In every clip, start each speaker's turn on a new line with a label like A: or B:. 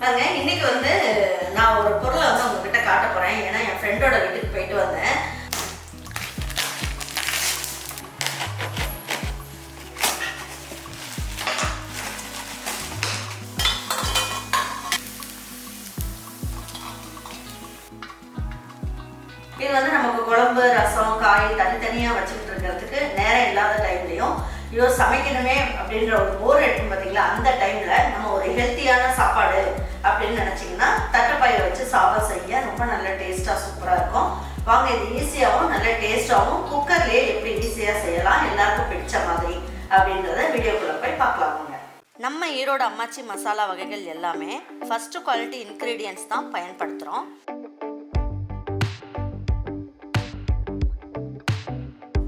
A: பாருங்க இன்னைக்கு வந்து நான் ஒரு பொருளை வந்து உங்ககிட்ட காட்ட போறேன். ஏன்னா என் ஃப்ரெண்டோட வீட்டுக்கு போயிட்டு வந்தேன். இது வந்து நமக்கு குழம்பு ரசம் காய் தனித்தனியாக வச்சுக்கிட்டு இருக்கிறதுக்கு நேரம் இல்லாத டைம்லையும் ஐயோ சமைக்கணுமே அப்படின்ற ஒரு போர் எடுக்கும் பார்த்தீங்களா அந்த டைமில் நம்ம ஒரு ஹெல்த்தியான சாப்பாடு அப்படின்னு நினச்சிங்கன்னா தட்டைப்பாயை வச்சு சாப்பாடு செய்ய ரொம்ப நல்ல டேஸ்ட்டாக சூப்பராக இருக்கும். வாங்க இது ஈஸியாகவும் நல்ல டேஸ்ட்டாகவும் குக்கர்லேயே எப்படி ஈஸியாக செய்யலாம்? எல்லாருக்கும் பிடிச்ச மாதிரி அப்படின்றத வீடியோக்குள்ளே போய் பார்க்கலாம் நம்ம ஈரோடு அம்மாச்சி மசாலா வகைகள் எல்லாமே ஃபஸ்ட்டு குவாலிட்டி இன்க்ரீடியன்ஸ் தான் பயன்படுத்துகிறோம்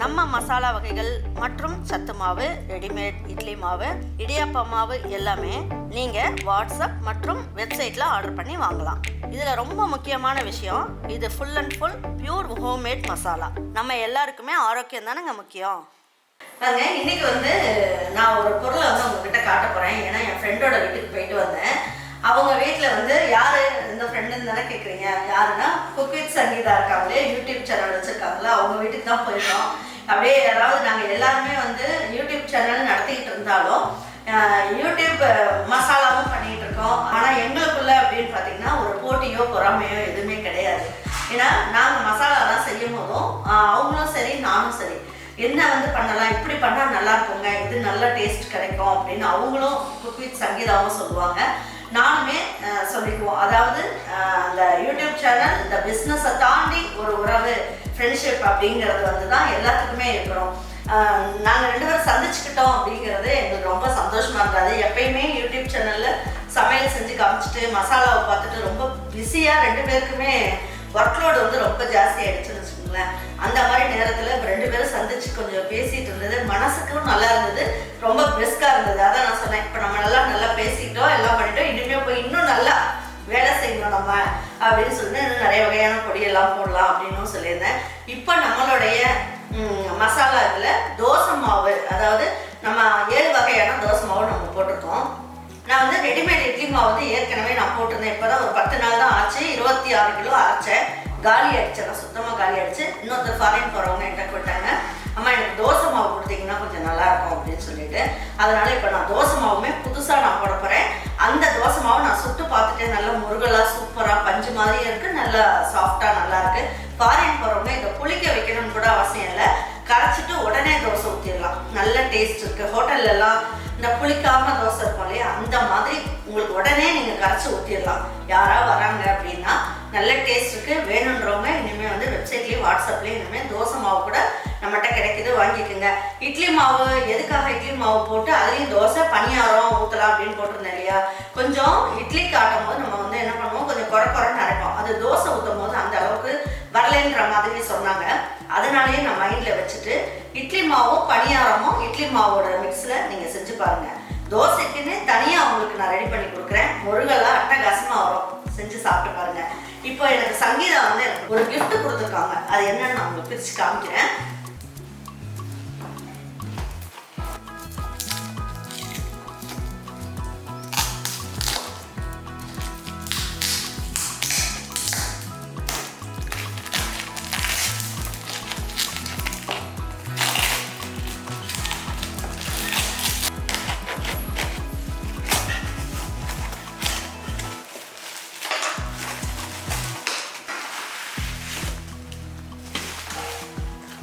A: நம்ம மசாலா வகைகள் மற்றும் சத்து மாவு ரெடிமேட் இட்லி மாவு இடியாப்ப மாவு எல்லாமே நீங்கள் வாட்ஸ்அப் மற்றும் வெப்சைட்டில் ஆர்டர் பண்ணி வாங்கலாம். இதில் ரொம்ப முக்கியமான விஷயம் இது full and full pure homemade masala நம்ம எல்லாருக்குமே ஆரோக்கியம் தானேங்க முக்கியம்? பாருங்க இன்னைக்கு வந்து நான் ஒரு பொருளை வந்து உங்ககிட்ட காட்ட போகிறேன் ஏன்னா என் ஃப்ரெண்டோட வீட்டுக்கு போயிட்டு வந்தேன். அவங்க வீட்டில் வந்து யார் இந்த ஃப்ரெண்டுன்னு தானே கேட்குறீங்க யாருன்னா குக்வித் சங்கீதா இருக்காங்களே யூடியூப் சேனல் வச்சுருக்காங்களா அவங்க வீட்டுக்கு தான் போயிருந்தோம் அப்படியே அதாவது நாங்கள் எல்லாருமே வந்து யூடியூப் சேனல் நடத்திக்கிட்டு இருந்தாலும் யூடியூப் மசாலாவும் பண்ணிகிட்டு இருக்கோம். ஆனால் எங்களுக்குள்ள அப்படின்னு பார்த்தீங்கன்னா ஒரு போட்டியோ பொறாமையோ எதுவுமே கிடையாது. ஏன்னா நாங்கள் மசாலாலாம் செய்யும் போதும் அவங்களும் சரி நானும் சரி. என்ன வந்து பண்ணலாம் இப்படி பண்ணால் நல்லா இருக்குங்க இது நல்ல டேஸ்ட் கிடைக்கும் அப்படின்னு அவங்களும் குக் வித் சங்கீதாவும் சொல்லுவாங்க. நானுமே சொல்லிக்குவோம். அதாவது அந்த யூடியூப் சேனல் இந்த பிஸ்னஸை தாண்டி ஒரு உறவு ஃப்ரெண்ட்ஷிப் அப்படிங்கிறது வந்து தான் எல்லாத்துக்குமே இருக்கிறோம். நாங்கள் ரெண்டு பேரும் சந்திச்சுக்கிட்டோம் அப்படிங்கிறது எங்களுக்கு ரொம்ப சந்தோஷமாக இருந்தது எப்பயுமே யூடியூப் சேனலில் சமையல் செஞ்சு காமிச்சிட்டு மசாலாவை பார்த்துட்டு ரொம்ப பிஸியாக ரெண்டு பேருக்குமே ஒர்க்லோடு வந்து ரொம்ப ஜாஸ்தி ஆகிடுச்சு வச்சுக்கோங்களேன். அந்த மாதிரி நேரத்தில் ரெண்டு பேரும் சந்திச்சு கொஞ்சம் பேசிட்டு இருந்தது. மனசுக்கும் நல்லா இருந்தது. ரொம்ப பிரிஸ்காக இருந்தது. அதான் நான் சொன்னேன். இப்போ நம்ம நல்லா நல்லா பேசிட்டோம் எல்லாம் பண்ணிட்டோம். இனிமேல் போய் இன்னும் நல்லா வேலை செய்யணும் நம்ம அப்படின்னு சொல்லிட்டு இன்னும் நிறைய வகையான பொடியெல்லாம் போடலாம் அப்படின்னு சொல்லியிருந்தேன். இப்போ நம்மளுடைய மசாலா இதில் தோசை மாவு அதாவது நம்ம ஏழு வகையான தோசை மாவு நம்ம போட்டிருக்கோம். நான் வந்து ரெடிமேட் இட்லி மாவு வந்து ஏற்கனவே நான் போட்டிருந்தேன். இப்போ தான் ஒரு பத்து நாள் தான் ஆச்சு. இருபத்தி ஆறு கிலோ அரைச்சேன். காலி அடிச்சேன் காலி அடிச்சு இன்னொருத்தர் ஃபாரின் போகிறவங்க என்கிட்ட கொடுத்தாங்க அம்மா எனக்கு தோசை மாவு கொடுத்தீங்கன்னா கொஞ்சம் நல்லா இருக்கும் அப்படின்னு சொல்லிட்டு. அதனால இப்போ நான் தோசை மாவுமே புதுசாக நான் போட போகிறேன் அந்த தோசை மாவு நான் சுட்டு பார்த்துட்டு நல்லா முருகலாக சூப்பராக பஞ்சு மாதிரி இருக்குது நல்லா சாஃப்டாக நல்லா இருக்கு. ஃபாரின் போகிறவங்க இதை புளிக்க வைக்கணும்னு கூட அவசியம் இல்லை. கரைச்சிட்டு உடனே தோசை ஊற்றிடலாம் நல்ல டேஸ்ட் இருக்குது ஹோட்டல்லலாம் இந்த புளிக்காம தோசை இருக்கும் இல்லையா? அந்த மாதிரி உங்களுக்கு உடனே நீங்கள் கரைச்சி ஊற்றிடலாம் யாராவது வராங்க அப்படின்னா நல்ல டேஸ்ட்டுக்கு வேணுன்றவங்க இனிமேல் வந்து வெப்சைட்லேயும் வாட்ஸ்அப்லேயும் இனிமேல் தோசை மாவு கூட நம்மகிட்ட கிடைக்குது. வாங்கிக்கோங்க. இட்லி மாவு எதுக்காக இட்லி மாவு போட்டு அதுலேயும் தோசை பணியாரம் ஊற்றலாம் அப்படின்னு போட்டிருந்தேன் இல்லையா? கொஞ்சம் இட்லி காட்டும் போது நம்ம வந்து என்ன பண்ணுவோம்? கொஞ்சம் குறை குறைன்னு அரைப்போம். அது தோசை ஊற்றும் போது அந்த அளவுக்கு வரலைன்ற மாதிரி சொன்னாங்க. அதனாலேயே நான் மைண்டில் வச்சுட்டு இட்லி மாவும் பணியாரமும் இட்லி மாவோட மிக்ஸில் நீங்கள் செஞ்சு பாருங்கள் தோசைக்குன்னு தனியாக உங்களுக்கு நான் ரெடி பண்ணி கொடுக்குறேன். முருகெல்லாம் அட்டகாசமாக வரும். செஞ்சு சாப்பிட்டு பாருங்கள் இப்போ எனக்கு சங்கீதா வந்து எனக்கு ஒரு கிஃப்ட் கொடுத்துருக்காங்க. அது என்னன்னு நான் உங்களுக்கு பிரித்து காமிக்கிறேன்.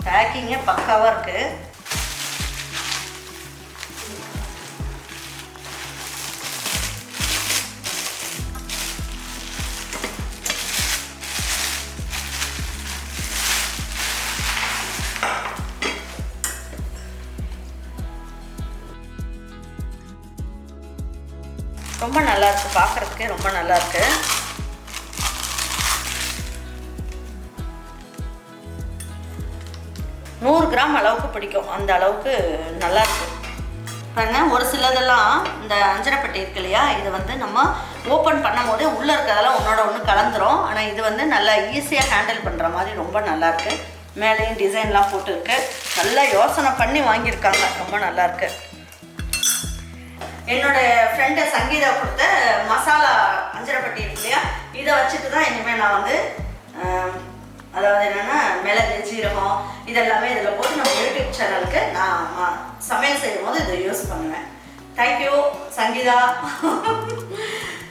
A: பேக்கிங்கே பக்காவாக இருக்குது ரொம்ப நல்லா இருக்கு. பார்க்கறதுக்கே ரொம்ப நல்லா நூறு கிராம் அளவுக்கு பிடிக்கும். அந்த அளவுக்கு நல்லா இருக்கும் பாருங்க ஒரு சிலதெல்லாம் இந்த அஞ்சரைப்பட்டி இருக்கு இல்லையா? இது வந்து நம்ம ஓப்பன் பண்ணும் போதே உள்ளே இருக்கிறதெல்லாம் ஒன்றோட ஒன்று கலந்துரும். ஆனால் இது வந்து நல்லா ஈஸியாக ஹேண்டில் பண்ணுற மாதிரி ரொம்ப நல்லா இருக்கு. மேலேயும் டிசைன்லாம் போட்டுருக்கு. நல்லா யோசனை பண்ணி வாங்கியிருக்காங்க. ரொம்ப நல்லா இருக்கு. என்னோட ஃப்ரெண்டு சங்கீதா கொடுத்த மசாலா அஞ்சரைப்பட்டி இருக்கு இல்லையா? இதை வச்சுட்டு தான் இனிமேல் நான் வந்து அதாவது என்னென்னா மிளகு சீரகம் இதெல்லாமே இதில் போட்டு நம்ம யூடியூப் சேனலுக்கு நான் ம- சமையல் செய்யும் போது இதை யூஸ் பண்ணுவேன். Thank you Sangeetha.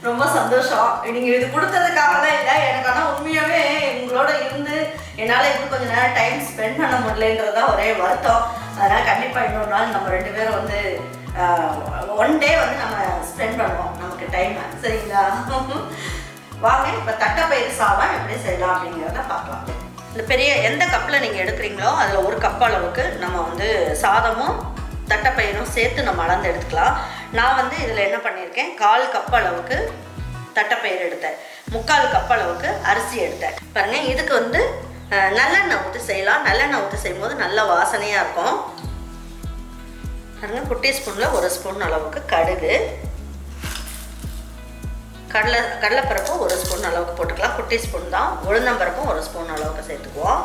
A: ரொம்ப சந்தோஷம். நீங்கள் இது கொடுத்ததுக்காக தான் இல்லை எனக்கு ஆனால் உண்மையாகவே உங்களோட இருந்து என்னால் இன்னும் கொஞ்சம் நேரம் டைம் ஸ்பெண்ட் பண்ண முடியலன்றதா ஒரே வருத்தம். அதனால் கண்டிப்பாக இன்னொரு நாள் நம்ம ரெண்டு பேரும் வந்து ஒன் டே வந்து நம்ம ஸ்பெண்ட் பண்ணுவோம். நமக்கு டைம் சரிங்களா? வாங்க இப்போ தட்டைப்பயிறு சாதம் எப்படி செய்யலாம் அப்படிங்கிறத பார்க்கலாம். இந்த பெரிய எந்த கப்பில் நீங்கள் எடுக்கிறீங்களோ அதில் ஒரு கப் அளவுக்கு நம்ம வந்து சாதமும் தட்டைப்பயிரும் சேர்த்து நம்ம அளந்து எடுத்துக்கலாம். நான் வந்து இதில் என்ன பண்ணியிருக்கேன்? கால் கப் அளவுக்கு தட்டைப்பயிறு எடுத்தேன். முக்கால் கப் அளவுக்கு அரிசி எடுத்தேன். பாருங்கள் இதுக்கு வந்து நல்லெண்ணெய் ஊற்றி செய்யலாம். நல்லெண்ணெய் ஊற்றி செய்யும்போது நல்ல வாசனையாக இருக்கும். பாருங்க குட்டி ஸ்பூனில் ஒரு ஸ்பூன் அளவுக்கு கடுகு. கடலை கடலைப்பருப்பு ஒரு ஸ்பூன் அளவுக்கு போட்டுக்கலாம். குட்டி ஸ்பூன் தான். உளுந்தம்பருப்பும் ஒரு ஸ்பூன் அளவுக்கு சேர்த்துக்குவோம்.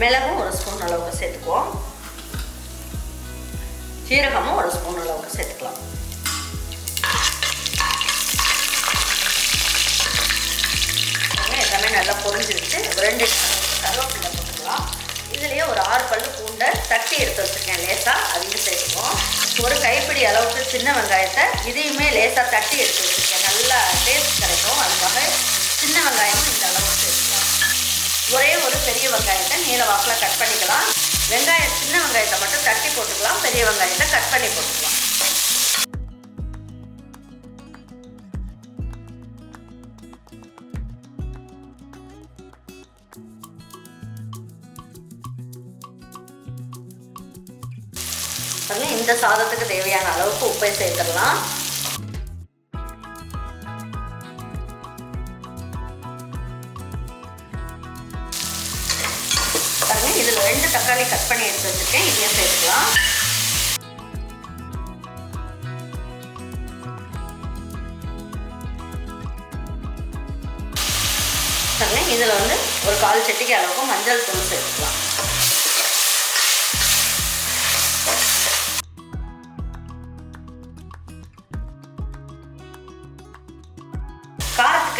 A: மிளகும் ஒரு ஸ்பூன் அளவுக்கு சேர்த்துக்குவோம். சீரகமும் ஒரு ஸ்பூன் அளவுக்கு சேர்த்துக்கலாம். எல்லாமே நல்லா பொரிஞ்சிருச்சு. ரெண்டு கருவேப்பிலை போட்டுக்கலாம். இதுலேயே ஒரு ஆறு பல்லு பூண்டை தட்டி எடுத்து வச்சுருக்கேன். லேசாக அதையும் சேர்த்துக்குவோம். ஒரு கைப்பிடி அளவுக்கு சின்ன வெங்காயத்தை இதையுமே லேசாக தட்டி எடுத்து வச்சுருக்கேன். நல்லா டேஸ்ட் கிடைக்கும். அதுக்காக சின்ன வெங்காயமும் இந்த அளவுக்கு ஒரே ஒரு பெரிய வெங்காயத்தை நீல வாக்கில் கட் பண்ணிக்கலாம். வெங்காயம் சின்ன வெங்காயத்தை மட்டும் தட்டி போட்டுக்கலாம். பெரிய வெங்காயத்தை கட் பண்ணி போட்டுக்கலாம். பாருங்க இந்த சாதத்துக்கு தேவையான அளவுக்கு உப்பை சேர்த்துடலாம். பாருங்க இதில் ரெண்டு தக்காளி கட் பண்ணி எடுத்து வச்சிருக்கேன் இதையும் சேர்த்துக்கலாம். பாருங்க இதில் வந்து ஒரு கால் செட்டிக்கு அளவுக்கு மஞ்சள் தூள் சேர்த்துக்கலாம்.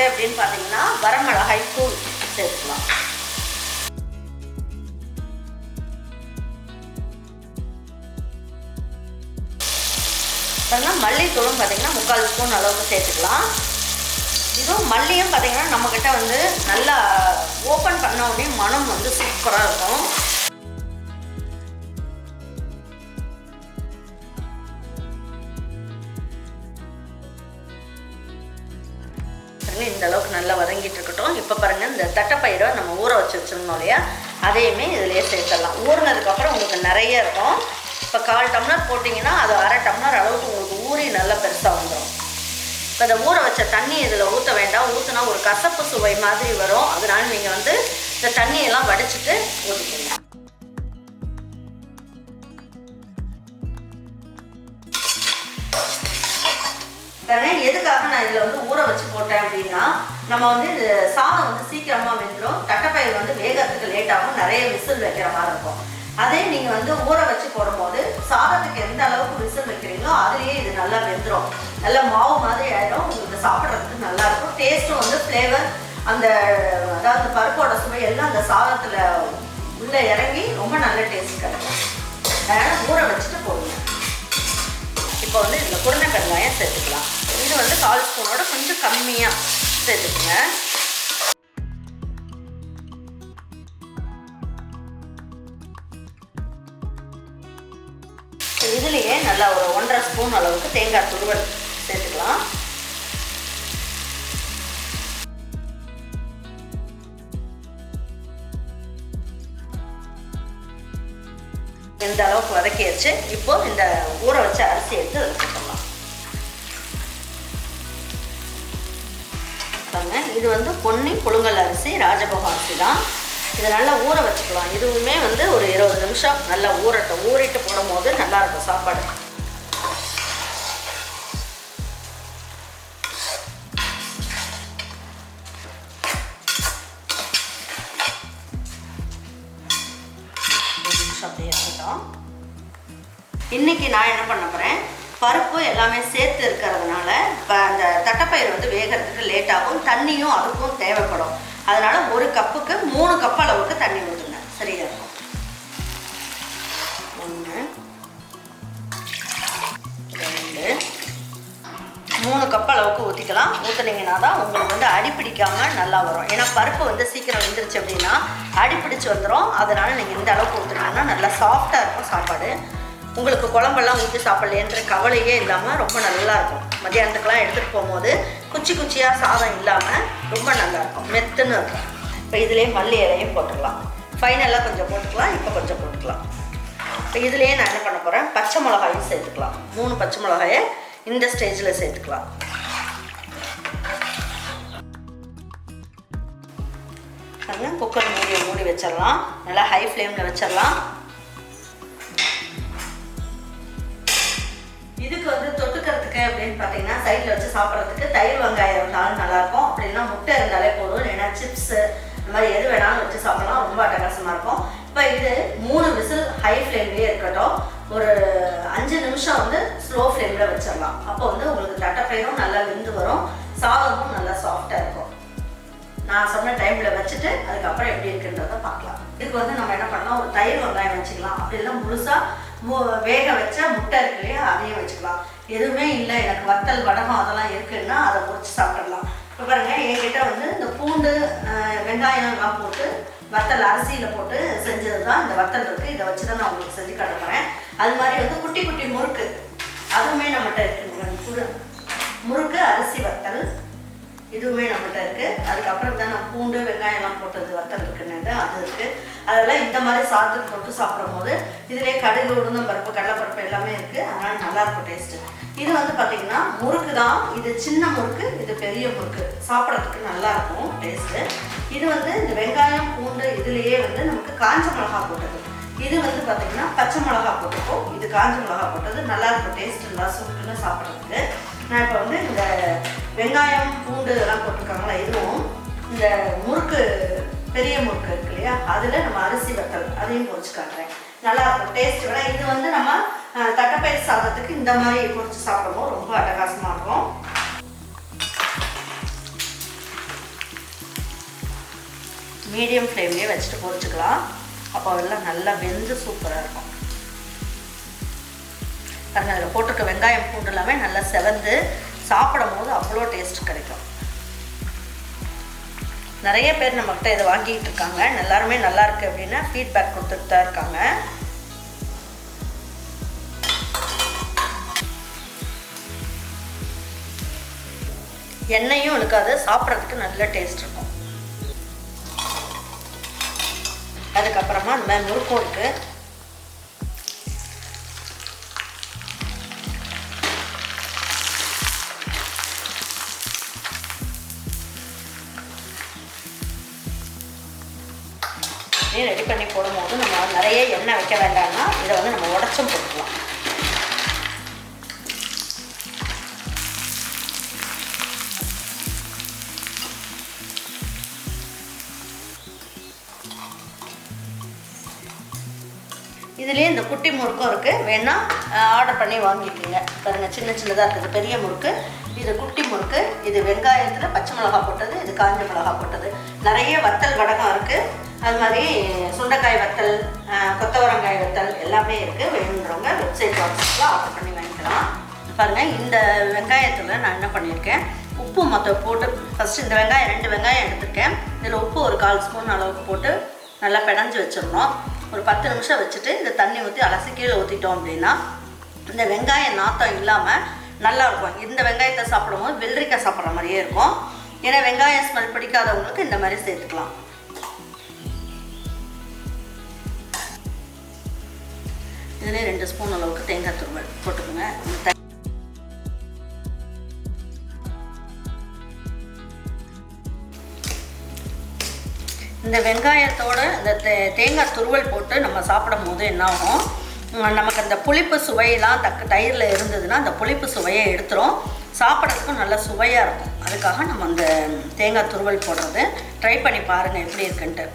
A: அப்படின்னு பார்த்தீங்கன்னா வரமிளகாய் தூள் சேர்த்துக்கலாம். பாருங்க மல்லித்தூளும் பார்த்தீங்கன்னா முக்கால் ஸ்பூன் அளவுக்கு சேர்த்துக்கலாம். இதுவும் மல்லியும் பார்த்தீங்கன்னா நம்மக்கிட்ட வந்து நல்லா ஓப்பன் பண்ண உடனே மனம் வந்து சூப்பராக இருக்கும். பாருங்க இந்த அளவுக்கு நல்லா வதங்கிட்டு இருக்கட்டும். இப்போ பாருங்க இந்த தட்டைப்பயிரை நம்ம ஊற வச்சு வச்சுருந்தோம் இல்லையா? அதையுமே இதிலே சேர்த்துடலாம். ஊறினதுக்கப்புறம் உங்களுக்கு நிறைய இருக்கும். இப்போ கால் டம்ளர் போட்டிங்கன்னா அது அரை டம்ளர் அளவுக்கு உங்களுக்கு ஊறி நல்லா பெருசாக வந்துடும் இப்போ இந்த ஊற வச்ச தண்ணி இதில் ஊற்ற வேண்டாம். ஊற்றினா ஒரு கசப்பு சுவை மாதிரி வரும். அதனால நீங்கள் வந்து இந்த தண்ணியெல்லாம் வடிச்சிட்டு ஊற்றிக்கணும் வச்சு போட்டேன் அப்படின்னா நம்ம வந்து இது சாதம் வந்து சீக்கிரமாக வெந்துடும் தட்டைப்பயிர் வந்து வேகத்துக்கு லேட்டாகவும் நிறைய விசில் வைக்கிற மாதிரி இருக்கும். அதே நீங்கள் வந்து ஊற வச்சு போடும்போது சாதத்துக்கு எந்த அளவுக்கு விசில் வைக்கிறீங்களோ அதுலேயே இது நல்லா வெந்துடும் நல்லா மாவு மாதிரி ஆகிடும் உங்களுக்கு சாப்பிட்றதுக்கு நல்லாயிருக்கும் டேஸ்ட்டும் வந்து ஃப்ளேவர் அந்த அதாவது பருப்போட சுவை எல்லாம் அந்த சாதத்தில் உள்ளே இறங்கி ரொம்ப நல்ல டேஸ்ட் கிடைக்கும். அதனால் ஊற வச்சுட்டு போடுங்க. இப்போ வந்து இதில் குருணைக்கடலாயம் சேர்த்துக்கலாம். இது வந்து கால் ஸ்பூனோட கொஞ்சம் கம்மியாக சேர்த்துக்குங்க. இதுலேயே நல்லா ஒரு ஒன்றரை ஸ்பூன் அளவுக்கு தேங்காய் துருவல் சேர்த்துக்கலாம். இந்த அளவுக்கு வதக்கியாச்சு. இப்போ இந்த ஊற வச்ச அரிசி எடுத்து அதில் இது வந்து பொன்னி புழுங்கல் அரிசி ராஜபோக அரிசி தான் இதை நல்லா ஊற வச்சுக்கலாம். இதுவுமே வந்து ஒரு இருபது நிமிஷம் நல்லா ஊறட்டும். ஊறிட்டு போடும்போது நல்லா இருக்கும் சாப்பாடு நிமிஷம் அப்படியே இருக்கட்டும். இன்னைக்கு நான் என்ன பண்ண போகிறேன் பருப்பு எல்லாமே சேர்த்து இருக்கிறதுனால இப்போ அந்த தட்டைப்பயிறு வந்து வேகிறதுக்கு லேட் ஆகும். தண்ணியும் அதுக்கும் தேவைப்படும். அதனால ஒரு கப்புக்கு மூணு கப் அளவுக்கு தண்ணி ஊற்றுங்க சரியா இருக்கும். ஒன்று ரெண்டு மூணு கப் அளவுக்கு ஊற்றிக்கலாம் ஊற்றுனீங்கன்னா தான் உங்களுக்கு வந்து அடி நல்லா வரும். ஏன்னா பருப்பு வந்து சீக்கிரம் வெந்துருச்சு அப்படின்னா அடிப்பிடிச்சு வந்துடும் அதனால் நீங்கள் இந்த அளவுக்கு ஊற்றுனீங்கன்னா நல்லா சாஃப்டாக இருக்கும் சாப்பாடு. உங்களுக்கு குழம்பெல்லாம் ஊற்றி சாப்பிட்லேன்ற கவலையே இல்லாமல் ரொம்ப நல்லா இருக்கும். மத்தியானத்துக்கெல்லாம் எடுத்துகிட்டு போகும்போது குச்சி குச்சியாக சாதம் இல்லாமல் ரொம்ப நல்லா இருக்கும். மெத்துன்னு இருக்கும். இப்போ இதுலேயே மல்லி இலையும் போட்டுக்கலாம். ஃபைனலாக கொஞ்சம் போட்டுக்கலாம். இப்போ கொஞ்சம் போட்டுக்கலாம். இப்போ இதுலேயே நான் என்ன பண்ண போகிறேன் பச்சை மிளகாயும் சேர்த்துக்கலாம். மூணு பச்சை மிளகாயை இந்த ஸ்டேஜில் சேர்த்துக்கலாம். பாருங்க குக்கர் மூடியை மூடி வச்சிடலாம். நல்லா ஹை ஃப்ளேமில் வச்சிடலாம். இதுக்கு வந்து தொட்டுக்கிறதுக்கு அப்படின்னு பார்த்தீங்கன்னா சைடில் வச்சு சாப்பிட்றதுக்கு தயிர் வெங்காயம் இருந்தாலும் நல்லாயிருக்கும். அப்படின்னா முட்டை இருந்தாலே போதும். இல்லைன்னா சிப்ஸு இந்த மாதிரி எது வேணாலும் வச்சு சாப்பிடலாம். ரொம்ப அட்டகாசமாக இருக்கும். இப்போ இது மூணு விசில் ஹை ஃப்ளேம்லேயே இருக்கட்டும். ஒரு அஞ்சு நிமிஷம் வந்து ஸ்லோ ஃப்ளேமில் வச்சிடலாம். அப்போ வந்து உங்களுக்கு தட்டைப்பயிரும் நல்லா வெந்து வரும். சாதமும் நல்லா சாஃப்டாக இருக்கும். நான் சொன்ன டைமில் வச்சுட்டு அதுக்கப்புறம் எப்படி இருக்குன்றத பார்க்கலாம். இதுக்கு வந்து நம்ம என்ன பண்ணலாம்? ஒரு தயிர் வெங்காயம் வச்சுக்கலாம். அப்படி இல்லை முழுசாக வேக வச்ச முட்டை இருக்கு இல்லையா? அதையும் வச்சுக்கலாம். எதுவுமே இல்லை. எனக்கு வத்தல் வடகம் அதெல்லாம் இருக்குன்னா அதை பொறிச்சு சாப்பிடலாம். இப்போ பாருங்க என்கிட்ட வந்து இந்த பூண்டு வெங்காயம்லாம் போட்டு வத்தல் அரிசியில் போட்டு செஞ்சது தான் இந்த வத்தல் இருக்குது இதை வச்சு தான் நான் உங்களுக்கு செஞ்சு காட்ட போகிறேன் அது மாதிரி வந்து குட்டி குட்டி முறுக்கு. அதுவுமே நம்மகிட்ட இருக்குது முறுக்கு அரிசி வத்தல் இதுவுமே நம்மகிட்ட இருக்குது அதுக்கப்புறம் தான் நான் பூண்டு வெங்காயம்லாம் போட்டது வத்தல் இருக்குன்னு அது இருக்குது அதெல்லாம் இந்த மாதிரி சாதத்துக்கு போட்டு சாப்பிடும் போது இதுலேயே கடுகு உளுந்தம் பருப்பு கடலைப்பருப்பு எல்லாமே இருக்கு. அதனால நல்லா இருக்கும் டேஸ்ட் இது வந்து பார்த்தீங்கன்னா முறுக்கு தான். இது சின்ன முறுக்கு இது பெரிய முறுக்கு. சாப்பிட்றதுக்கு நல்லா இருக்கும் டேஸ்ட்டு இது வந்து இந்த வெங்காயம் பூண்டு இதுலேயே வந்து நமக்கு காஞ்ச மிளகா போட்டது. இது வந்து பார்த்தீங்கன்னா பச்சை மிளகா போட்டுக்கும் இது காஞ்ச மிளகா போட்டது நல்லா இருக்கும் டேஸ்ட் நல்லா சுருக்குன்னு சாப்பிட்றதுக்கு. நான் இப்போ வந்து இந்த வெங்காயம் பூண்டு இதெல்லாம் போட்டிருக்காங்களா இதுவும் இந்த முறுக்கு பெரிய முறுக்கு இருக்கு இல்லையா? அதில் நம்ம அரிசி வத்தல் அதையும் பொறிச்சு காட்டுறேன். நல்லா இருக்கும். டேஸ்ட் விட இது வந்து நம்ம அஹ், சாதத்துக்கு இந்த மாதிரி பொறிச்சு சாப்பிடுவோம் ரொம்ப அட்டகாசமாக இருக்கும் மீடியம் ஃப்ளேம்லேயே வச்சுட்டு பொறிச்சுக்கலாம். அப்போ எல்லாம் நல்லா வெந்து சூப்பராக இருக்கும். பாருங்க அதில் போட்டிருக்க வெங்காயம் பூண்டு எல்லாமே நல்லா செவந்து சாப்பிடும் போது அவ்வளோ டேஸ்ட் கிடைக்கும். நிறைய பேர் நம்மக்கிட்ட இதை வாங்கிட்டு இருக்காங்க. எல்லாருமே நல்லா இருக்கு அப்படின்னா ஃபீட்பேக் கொடுத்துட்டு தான் இருக்காங்க. எண்ணெயும் இருக்காது சாப்பிட்றதுக்கு நல்ல டேஸ்ட் இருக்கும். அதுக்கப்புறமா இந்த மாதிரி முறுக்கும் இருக்குது பண்ணி போடும்போது நம்ம நிறைய எண்ணெய் வைக்க வேண்டாம்னா இதை வந்து நம்ம உடச்சும் போட்டுக்கலாம். இதுலேயே இந்த குட்டி முறுக்கும் இருக்குது வேணால் ஆர்டர் பண்ணி வாங்கிக்கோங்க. பாருங்கள் சின்ன சின்னதாக இருக்குது. பெரிய முறுக்கு இது குட்டி முறுக்கு இது வெங்காயத்தில் பச்சை மிளகா போட்டது இது காஞ்ச மிளகா போட்டது. நிறைய வத்தல் வடகம் இருக்குது அது மாதிரி சுண்டைக்காய் வத்தல் கொத்தவரங்காய் வத்தல் எல்லாமே இருக்குது வேணுன்றவங்க வெப்சைட் பாக்ஸில் ஆர்டர் பண்ணி வாங்கிக்கலாம். பாருங்கள் இந்த வெங்காயத்தில் நான் என்ன பண்ணியிருக்கேன்? உப்பு மொத்தம் போட்டு ஃபஸ்ட்டு இந்த வெங்காயம் ரெண்டு வெங்காயம் எடுத்துருக்கேன். இதில் உப்பு ஒரு கால் ஸ்பூன் அளவுக்கு போட்டு நல்லா பிணைஞ்சு வச்சிடணும். ஒரு பத்து நிமிஷம் வச்சுட்டு இந்த தண்ணி ஊற்றி அலசி கீழே ஊற்றிட்டோம் அப்படின்னா இந்த வெங்காயம் நாத்தம் இல்லாமல் நல்லா இருக்கும். இந்த வெங்காயத்தை சாப்பிடும்போது வெள்ளரிக்காய் சாப்பிட்ற மாதிரியே இருக்கும். ஏன்னா வெங்காயம் ஸ்மெல் பிடிக்காதவங்களுக்கு இந்த மாதிரி சேர்த்துக்கலாம். இதுலேயே ரெண்டு ஸ்பூன் அளவுக்கு தேங்காய் துருவல் போட்டுக்கோங்க. இந்த வெங்காயத்தோட இந்த தே தேங்காய் துருவல் போட்டு நம்ம சாப்பிடும் போது என்னாகும் நமக்கு அந்த புளிப்பு சுவையெல்லாம் தக்க தயிரில் இருந்ததுன்னா அந்த புளிப்பு சுவையை எடுத்துரும். சாப்பிட்றதுக்கும் நல்ல சுவையாக இருக்கும். அதுக்காக நம்ம அந்த தேங்காய் துருவல் போடுறது. ட்ரை பண்ணி பாருங்கள் எப்படி இருக்குன்ட்டு.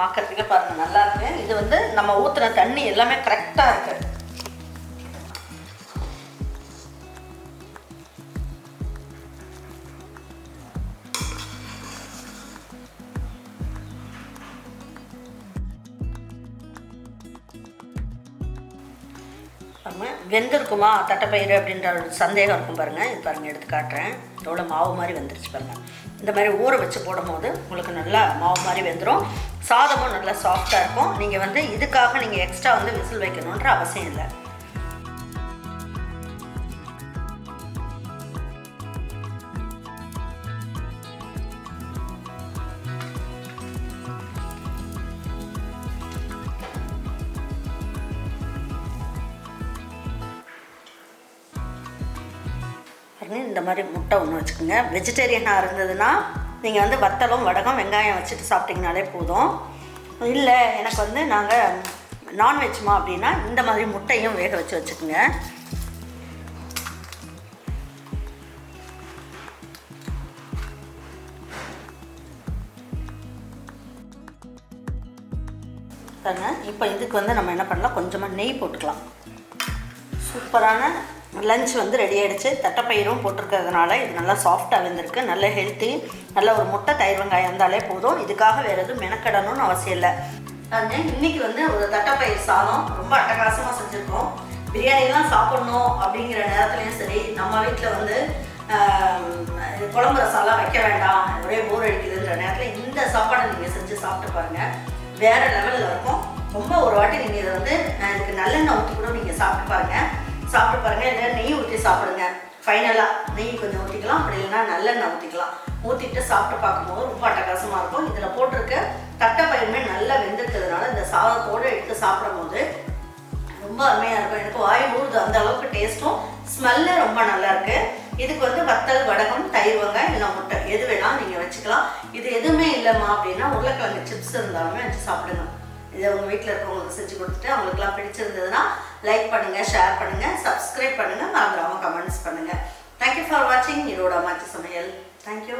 A: பார்க்கறதுக்கே பாருங்க நல்லா இருக்கு. இது வந்து நம்ம ஊற்றுன தண்ணி எல்லாமே கரெக்டாக இருக்கு. வெந்திருக்குமா தட்டைப்பயிறு அப்படின்ற ஒரு சந்தேகம் இருக்கும் பாருங்கள் இது பாருங்கள் எடுத்து காட்டுறேன். எவ்வளோ மாவு மாதிரி வெந்துருச்சு பாருங்கள் இந்த மாதிரி ஊற வச்சு போடும்போது உங்களுக்கு நல்லா மாவு மாதிரி வெந்துடும் சாதமும் நல்லா சாஃப்டாக இருக்கும். நீங்கள் வந்து இதுக்காக நீங்கள் எக்ஸ்ட்ரா வந்து விசில் வைக்கணுன்ற அவசியம் இல்லை. இந்த மாதிரி முட்டை ஒன்று வச்சுக்கோங்க. வெஜிடேரியனாக இருந்ததுன்னா நீங்கள் வந்து வத்தலும் வடகம் வெங்காயம் வச்சுட்டு சாப்பிட்டீங்கனாலே போதும். இல்லை எனக்கு வந்து நாங்கள் நான்வெஜ்மா அப்படின்னா இந்த மாதிரி முட்டையும் வேக வச்சு வச்சுக்கோங்க. இப்போ இதுக்கு வந்து நம்ம என்ன பண்ணலாம்? கொஞ்சமாக நெய் போட்டுக்கலாம். சூப்பரான லஞ்ச் வந்து ரெடி ஆகிடுச்சு தட்டைப்பயிரும் போட்டிருக்கிறதுனால இது நல்லா சாஃப்டாக வந்திருக்கு. நல்ல ஹெல்த்தி நல்ல ஒரு முட்டை தயிர் வெங்காயம் இருந்தாலே போதும். இதுக்காக வேறு எதுவும் மெனக்கடணும்னு அவசியம் இல்லை. பாருங்க இன்னைக்கு வந்து ஒரு தட்டைப்பயிர் சாதம். ரொம்ப அட்டகாசமாக செஞ்சுருக்கோம். பிரியாணிலாம் சாப்பிட்ணும் அப்படிங்கிற நேரத்துலையும் சரி நம்ம வீட்டில் வந்து குழம்பு ரசாலாம் வைக்க வேண்டாம். ஒரே போர் அடிக்குதுன்ற நேரத்தில் இந்த சாப்பாடை நீங்கள் செஞ்சு சாப்பிட்டு பாருங்கள் வேறு லெவலில் இருக்கும். ரொம்ப ஒரு வாட்டி நீங்கள் இதை வந்து இதுக்கு நல்லெண்ணெய் ஊற்றி கூட நீங்கள் சாப்பிட்டு பாருங்கள் சாப்பிட்டு பாருங்கள் இல்லை நெய் ஊற்றி சாப்பிடுங்க. ஃபைனலாக நெய் கொஞ்சம் ஊற்றிக்கலாம் அப்படி இல்லைன்னா நல்லெண்ணெய் ஊற்றிக்கலாம் ஊற்றிட்டு சாப்பிட்டு பார்க்கும்போது ரொம்ப அட்டகாசமாக இருக்கும். இதில் போட்டிருக்க தட்டைப்பயிருமே நல்லா வெந்திருக்கிறதுனால இந்த சாதத்தோடு எடுத்து சாப்பிடும்போது ரொம்ப அருமையாக இருக்கும். எனக்கு வாய் ஊறுது. அந்த அளவுக்கு டேஸ்ட்டும் ஸ்மெல்லு ரொம்ப நல்லா இருக்கு. இதுக்கு வந்து வத்தல் வடகம் தயிர் வெங்காயம் இல்லை முட்டை. எது வேணாலும் நீங்கள் வச்சுக்கலாம். இது எதுவுமே இல்லைம்மா அப்படின்னா உருளைக்கிழங்கு சிப்ஸ் இருந்தாலுமே வச்சு சாப்பிடுங்க. இதை உங்கள் வீட்டில் இருக்கவங்களுக்கு செஞ்சு கொடுத்துட்டு அவங்களுக்குலாம் பிடிச்சிருந்ததுன்னா லைக் பண்ணுங்கள் ஷேர் பண்ணுங்கள் சப்ஸ்கிரைப் பண்ணுங்கள் மறந்துடாமல் கமெண்ட்ஸ் பண்ணுங்கள் தேங்க்யூ ஃபார் வாட்சிங் இதோட மாற்று சமையல். தேங்க்யூ